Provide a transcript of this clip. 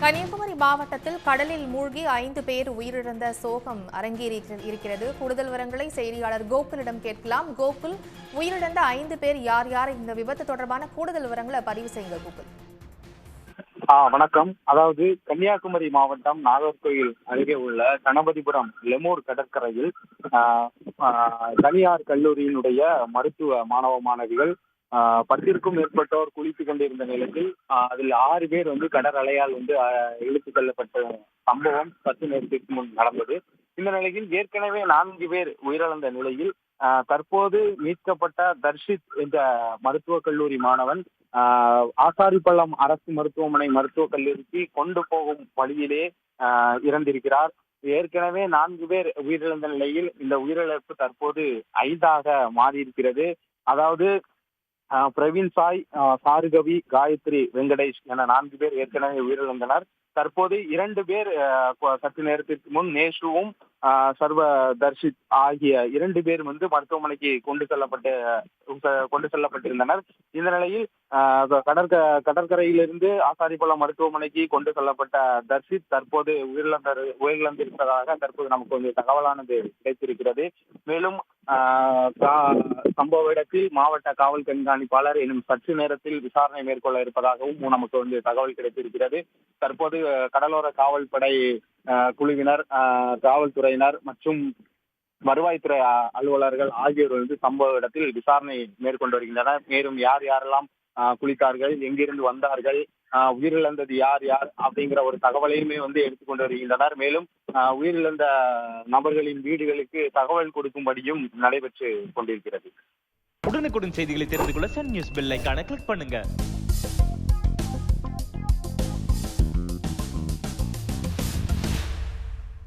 கன்னியாகுமரி மாவட்டத்தில் கடலில் மூழ்கி ஐந்து பேர் உயிரிழந்த சோகம் அரங்கேறி இருக்கிறது. கூடுதல் விவரங்களை செய்தியாளர் கோகுலிடம் கேட்கலாம். கோகுல் உயிரிழந்த ஐந்து பேர் யார் யார்? இந்த விபத்து தொடர்பான கூடுதல் விவரங்களை பதிவு செய்யுங்க கோகுல். வணக்கம். அதாவது கன்னியாகுமரி மாவட்டம் நாகர்கோயில் அருகே உள்ள கணபதிபுரம் லெமூர் கடற்கரையில் தனியார் கல்லூரியினுடைய மருத்துவ மாணவ மாணவிகள் பத்திற்கும் மேற்பட்டோர் குளித்துக் கொண்டிருந்த நிலையில் அதில் ஆறு பேர் வந்து கடல் அலையால் வந்து இழுத்துக் கொள்ளப்பட்ட சம்பவம் பத்து நேரத்திற்கு முன் நடந்தது. இந்த நிலையில் ஏற்கனவே நான்கு பேர் உயிரிழந்த நிலையில் தற்போது மீட்கப்பட்ட தர்ஷித் என்ற மருத்துவக் கல்லூரி மாணவன் ஆஹ் ஆசாரிப்பள்ளம் அரசு மருத்துவமனை மருத்துவக் கல்லூரிக்கு கொண்டு போகும் வழியிலே ஆஹ் இறந்திருக்கிறார். ஏற்கனவே நான்கு பேர் உயிரிழந்த நிலையில் இந்த உயிரிழப்பு தற்போது ஐந்தாக மாறியிருக்கிறது. அதாவது பிரவீன் சாய் சாருகவி காயத்ரி வெங்கடேஷ் என நான்கு பேர் ஏற்கனவே உயிரிழந்தனர். தற்போது இரண்டு பேர் சற்று நேரத்திற்கு முன் நேஷுவும் ஆஹ் சர்வ தர்ஷித் ஆகிய இரண்டு பேர் வந்து மருத்துவமனைக்கு கொண்டு செல்லப்பட்டு கொண்டு செல்லப்பட்டிருந்தனர். இந்த நிலையில் ஆஹ் கடற்க கடற்கரையிலிருந்து ஆசாரிப்பள்ளம் மருத்துவமனைக்கு கொண்டு செல்லப்பட்ட தர்ஷித் தற்போது உயிரிழந்த உயிரிழந்திருப்பதாக தற்போது நமக்கு கொஞ்சம் தகவலானது கிடைத்திருக்கிறது. மேலும் சம்பவ இடத்தில் மாவட்ட காவல் கண்காணிப்பாளர் இன்னும் சற்று நேரத்தில் விசாரணை மேற்கொள்ள இருப்பதாகவும் நமக்கு வந்து தகவல் கிடைத்திருக்கிறது. தற்போது கடலோர காவல்படை படை குழுவினர் ஆஹ், காவல்துறையினர் மற்றும் வருவாய்த்துறை அலுவலர்கள் ஆகியோர் வந்து சம்பவ இடத்தில் விசாரணை மேற்கொண்டு வருகின்றனர். மேலும் யார் யாரெல்லாம் ஆஹ், குளித்தார்கள் எங்கிருந்து வந்தார்கள் உயிரிழந்தது யார் யார் அப்படிங்கிற ஒரு தகவலையுமே வந்து எடுத்துக்கொண்டு வருகின்றனர். மேலும் உயிரிழந்த நபர்களின் வீடுகளுக்கு தகவல் கொடுக்கும்படியும் நடைபெற்று கொண்டிருக்கிறது. உடனுக்குடன் செய்திகளை தெரிந்து கொள்ள சன் நியூஸ் பில்லை கிளிக் பண்ணுங்க.